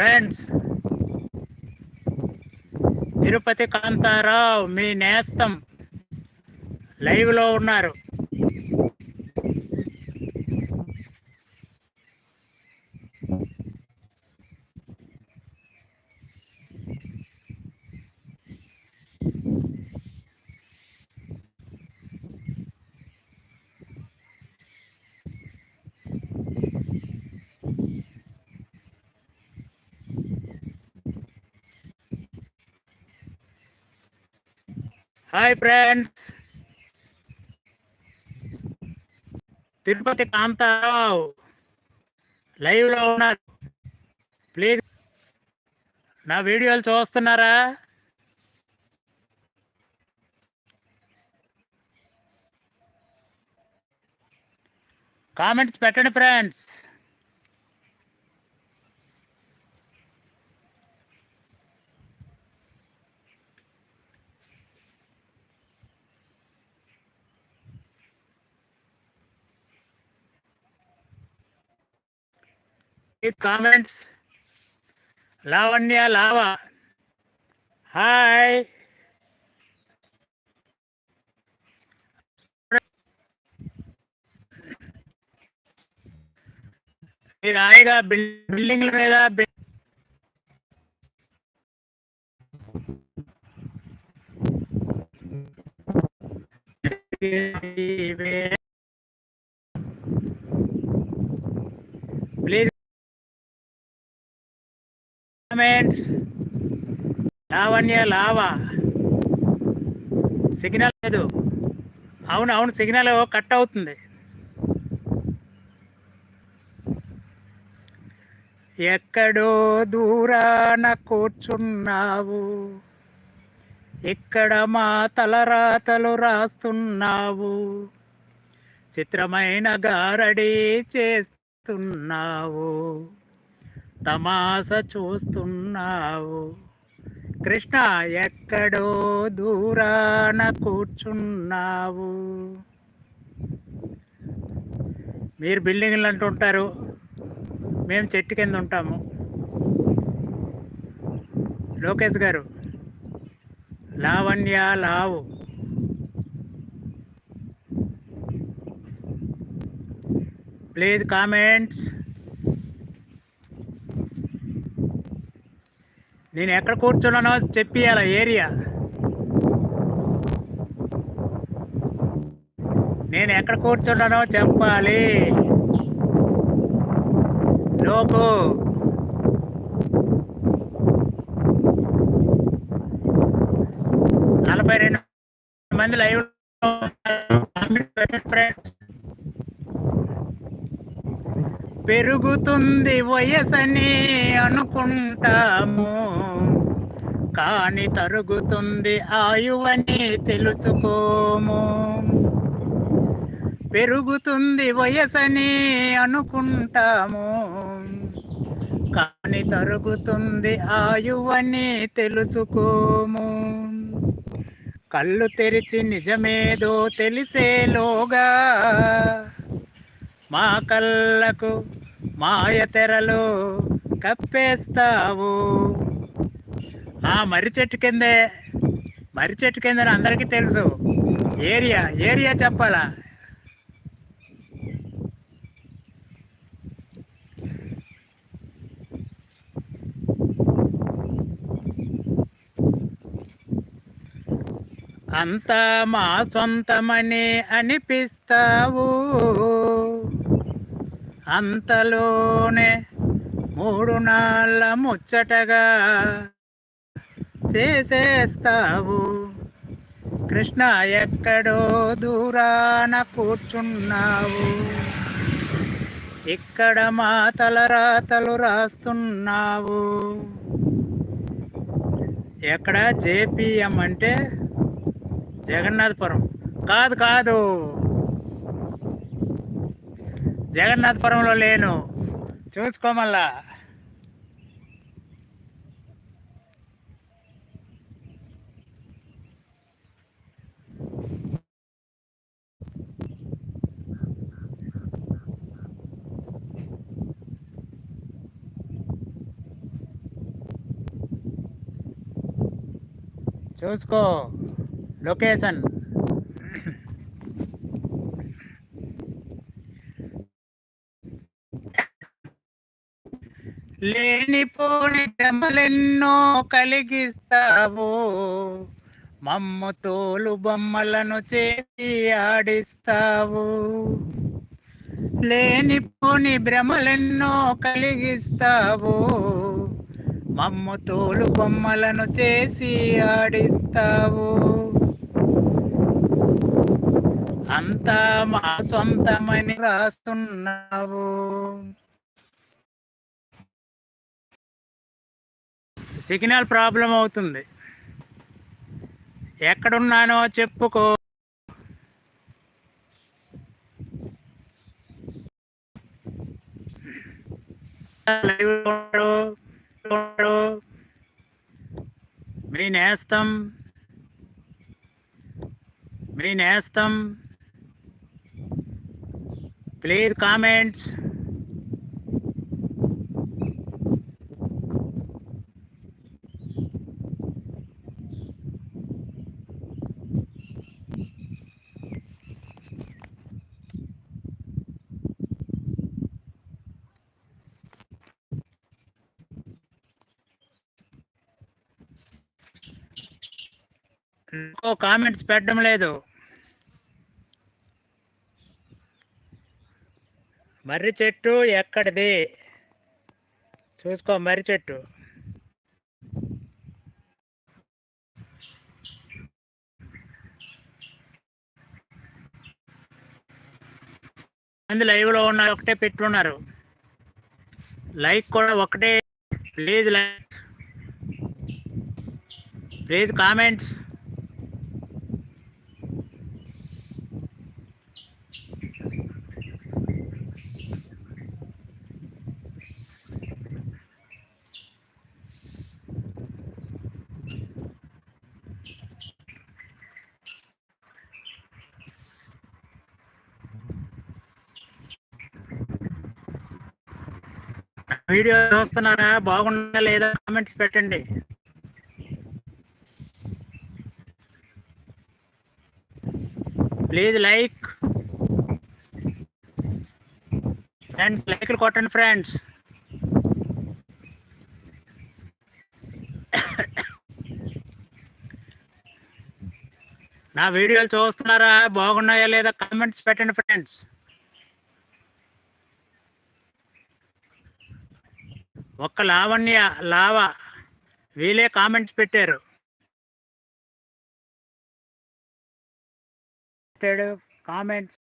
Friends Tirupati Kantharao మీ నేస్తం. లైవ్లో ఉన్నారు. హాయ్ ఫ్రెండ్స్ తిరుపతి కాంతారావు లైవ్లో ఉన్నారు. ప్లీజ్ నా వీడియోలు చూస్తున్నారా? కామెంట్స్ పెట్టండి friends please comments Lavanya Lava hi మీరు హాయిగా బిల్- బిల్డింగ్ల మీద B- please comments Lavanya Lava. Signal లేదు. అవును అవును సిగ్నల్ కట్ అవుతుంది. ఎక్కడో దూరాన కూర్చున్నావు. ఇక్కడ మా తలరాతలు రాస్తున్నావు. చిత్రమైన గారడి చేస్తున్నావు. తమాస చూస్తున్నావు. కృష్ణ ఎక్కడో దూరాన కూర్చున్నావు. మీరు బిల్డింగ్లు అంటుంటారు మేము చెట్టు కింద ఉంటాము. లోకేష్ గారు లావణ్య లావు. Please comments. నేను ఎక్కడ కూర్చున్నానో చెప్పియాల ఏరియా? నేను ఎక్కడ కూర్చున్నానో చెప్పాలి. లోపు. నలభై రెండు మంది లైవ్ ఫ్రెండ్స్ పెరుగుతుంది వయసని అనుకుంటాము. కాని తరుగుతుంది ఆయువని తెలుసుకోము. పెరుగుతుంది వయసని అనుకుంటాము. కాని తరుగుతుంది ఆయువని తెలుసుకోము. కళ్ళు తెరిచి నిజమేదో తెలిసేలోగా మా కళ్ళకు మాయ తెరలు కప్పేస్తావు. ఆ మర్రి చెట్టు కిందే. మర్రి చెట్టు కింద అందరికీ తెలుసు. ఏరియా ఏరియా చెప్పాలా? అంత మా సొంతమని అనిపిస్తావు. అంతలోనే మూడు నాళ్ళ ముచ్చటగా చేసేస్తావు? కృష్ణ ఎక్కడో దూరాన కూర్చున్నావు. ఇక్కడ మా తలరాతలు రాస్తున్నావు. ఎక్కడ జేపీఎం అంటే జగన్నాథపురం. కాదు కాదు. జగన్నాథపురంలో లేను. చూసుకోమల్లా చూసుకో. లొకేషన్. లేనిపోని భ్రమలెన్నో కలిగిస్తావు. మమ్మ తోలు బొమ్మలను చేసి ఆడిస్తావు. లేనిపోని భ్రమలెన్నో కలిగిస్తావు. మమ్ము తోలు బొమ్మలను చేసి ఆడిస్తావు. అంతా మా సొంతమని రాస్తున్నావు. సిగ్నల్ ప్రాబ్లం అవుతుంది. ఎక్కడున్నానో చెప్పుకో. లైవ్ మీ నేస్తం మీ నేస్తం ప్లీజ్ కామెంట్స్ ఇంకో కామెంట్స్ పెట్టడం లేదు. మర్రి చెట్టు ఎక్కడిది? చూసుకో మర్రి చెట్టు. మంది లైవ్లో ఉన్నారు ఒకటే పెట్టున్నారు. లైక్ కూడా ఒకటే. Please like please comments video చూస్తున్నారా? బాగుందా లేదా? కామెంట్స్ పెట్టండి. Please like. ఫ్రెండ్స్ లైక్లు కొట్టండి ఫ్రెండ్స్. నా వీడియోలు చూస్తున్నారా? బాగున్నాయా లేదా? కామెంట్స్ పెట్టండి ఫ్రెండ్స్. ఒక్క లావణ్య లావ వీలే కామెంట్స్ పెట్టారు. కామెంట్స్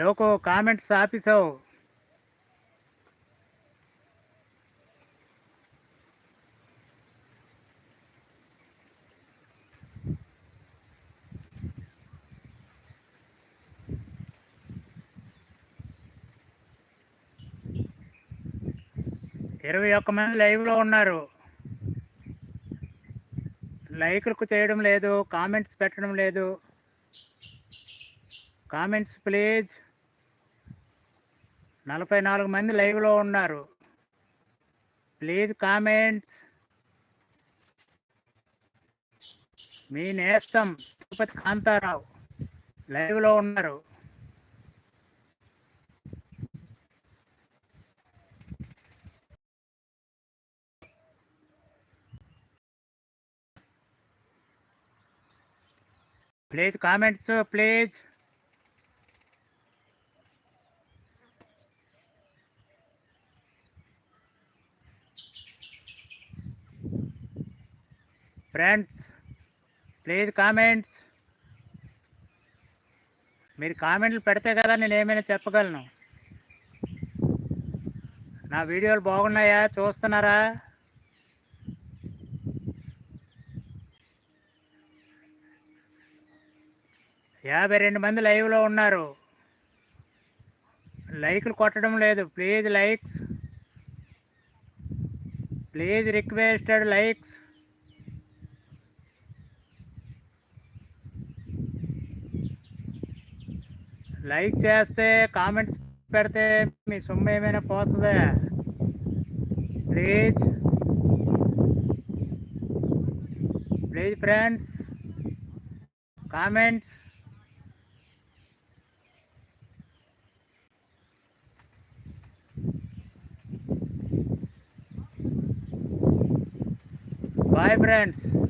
లోకో కామెంట్స్ ఆపిసావు ఇరవై ఒక్క మంది లైవ్లో ఉన్నారు. లైక్లకు చేయడం లేదు కామెంట్స్ పెట్టడం లేదు. Comments please. నలభై నాలుగు మంది లైవ్లో ఉన్నారు. Please comments. మీ నేస్తం తిరుపతి కాంతారావు లైవ్లో ఉన్నారు. Please comments please. Friends please comments. మీరు కామెంట్లు పెడితే కదా నేను ఏమైనా చెప్పగలను. నా వీడియోలు బాగున్నాయా? చూస్తున్నారా? యాభై రెండు మంది లైవ్లో ఉన్నారు. లైక్లు కొట్టడం లేదు. Please likes. Please requested likes. Like చేస్తే కామెంట్స్ పెడితే మీ సొమ్ము ఏమైనా పోతుందా? Please. Please friends. Comments. Bye friends.